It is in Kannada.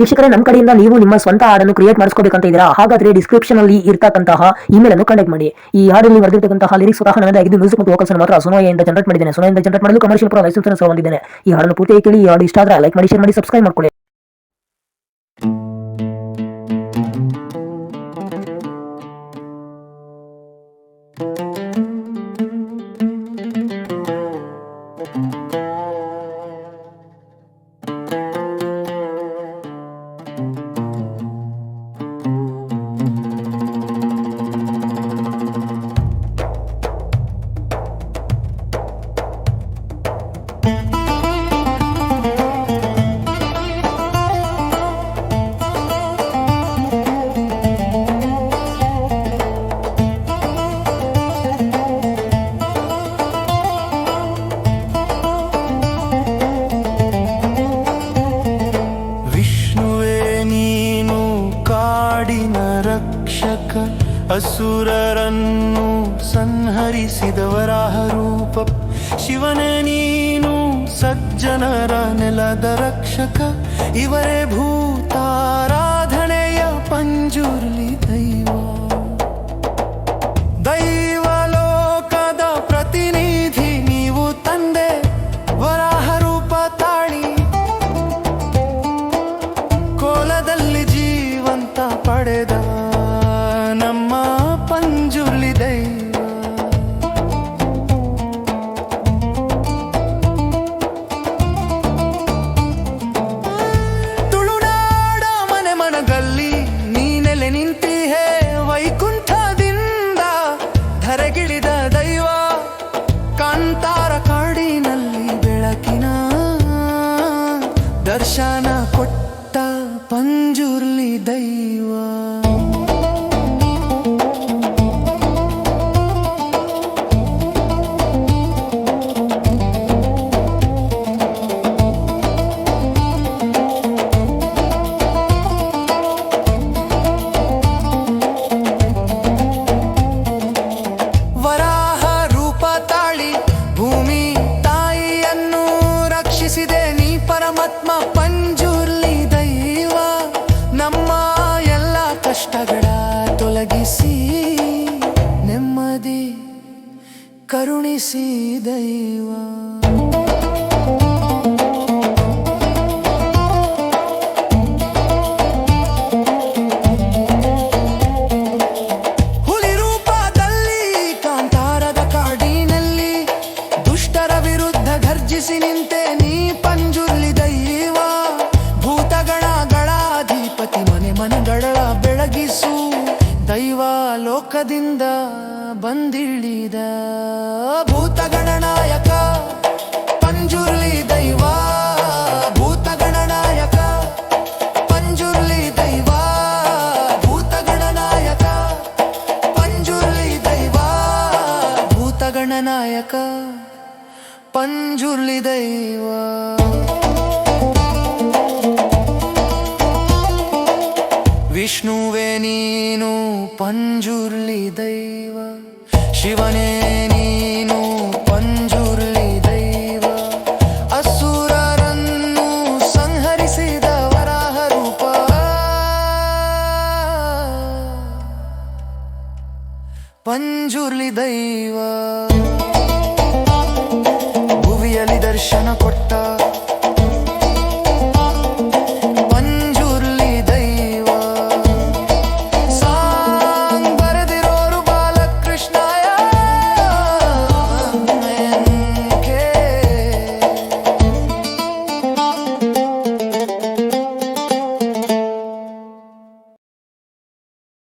ವೀಕ್ಷಕರೇ ನಮ್ಮ ಕಡೆಯಿಂದ ನೀವು ನಿಮ್ಮ ಸ್ವಂತ ಹಾಡನ್ನು ಕ್ರಿಯೇಟ್ ಮಾಡಿಸ್ಕೋಬೇಕಂತ ಇದ್ದೀರಾ? ಹಾಗಾದ್ರೆ ಡಿಸ್ಕ್ರಿಪ್ಷನ್ ಅಲ್ಲಿ ಇರ್ತಕ್ಕಂತಹ ಇಮೇಲ್ ಅನ್ನು ಕಂಡಕ್ಟ್ ಮಾಡಿ. ಈ ಹಾಡಲ್ಲಿ ಬರೆದಿರ್ತಕ್ಕಂತಹ ಲಿರಿಕ್ಸ್ ಸ್ವತಃ ನನ್ನದಾಗಿದ್ದು ಮ್ಯೂಸಿಕ್ ಮತ್ತು ವೋಕಲ್ಸ್ ಮಾತ್ರ ಸುನೋಯಿಂದ ಜನರೇಟ್ ಮಾಡಿದ್ದೇನೆ. ಸುನೋಯಿಂದ ಜನರೇಟ್ ಮಾಡಲು ಕಮರ್ಷಿಯಲ್ ಪ್ರೊ ಲೈಸೆನ್ಸ್ ಸಹ ಹೊಂದಿದ್ದೇನೆ. ಈ ಹಾಡನ್ನು ಪೂರ್ತಿ ಕೇಳಿ, ಈ ಹಾಡು ಇಷ್ಟ ಆದ್ರೆ ಲೈಕ್ ಮಾಡಿ ಶೇರ್ ಮಾಡಿ ಸಬ್ಸ್ಕ್ರೈಬ್ ಮಾಡ್ಕೊಳ್ಳಿ. ಅಸುರರನ್ನು ಸಂಹರಿಸಿದ ವರಾಹರೂಪ ಶಿವನೇ ನೀನು ಸಜ್ಜನರ ನೆಲದ ರಕ್ಷಕ. ಇವರೇ ಭೂತಾರಾಧನೆಯ ಪಂಜುರ್ಲಿ ದೈವ. ದೈವಲೋಕದ ಪ್ರತಿನಿಧಿ ನೀವು ತಂದೆ, ವರಾಹ ರೂಪ ತಾಳಿ. ಕೋಲದಲ್ಲಿ ಜೀವಂತ ಪಡೆದ ದರ್ಶನ ಕೊಟ್ಟ ಪಂಜುರ್ಲಿ ದೈವ. ಪರಮಾತ್ಮ ಪಂಜುರ್ಲಿ ದೈವ ನಮ್ಮ ಎಲ್ಲ ಕಷ್ಟಗಳ ತೊಲಗಿಸಿ ನೆಮ್ಮದಿ ಕರುಣಿಸಿ ದೈವ. ಲೋಕದಿಂದ ಬಂದಿಳಿದ ಭೂತಗಣನಾಯಕ, ಪಂಜುರ್ಲಿ ದೈವ, ಭೂತಗಣನಾಯಕ, ಪಂಜುರ್ಲಿ ದೈವ, ಭೂತಗಣನಾಯಕ, ಪಂಜುರ್ಲಿ ದೈವ, ಭೂತಗಣನಾಯಕ, ಪಂಜುರ್ಲಿ ದೈವ. ವಿಷ್ಣುವೇ ನೀನು ಪಂಜುರ್ಲಿ ದೈವ. ಶಿವನೇ ನೀನು ಪಂಜುರ್ಲಿ ದೈವ. ಅಸುರರನ್ನು ಸಂಹರಿಸಿದ ವರಾಹ ರೂಪ. ಪಂಜುರ್ಲಿ ದೈವ. ಭುವಿಯಲ್ಲಿ ದರ್ಶನ ಕೊಟ್ಟ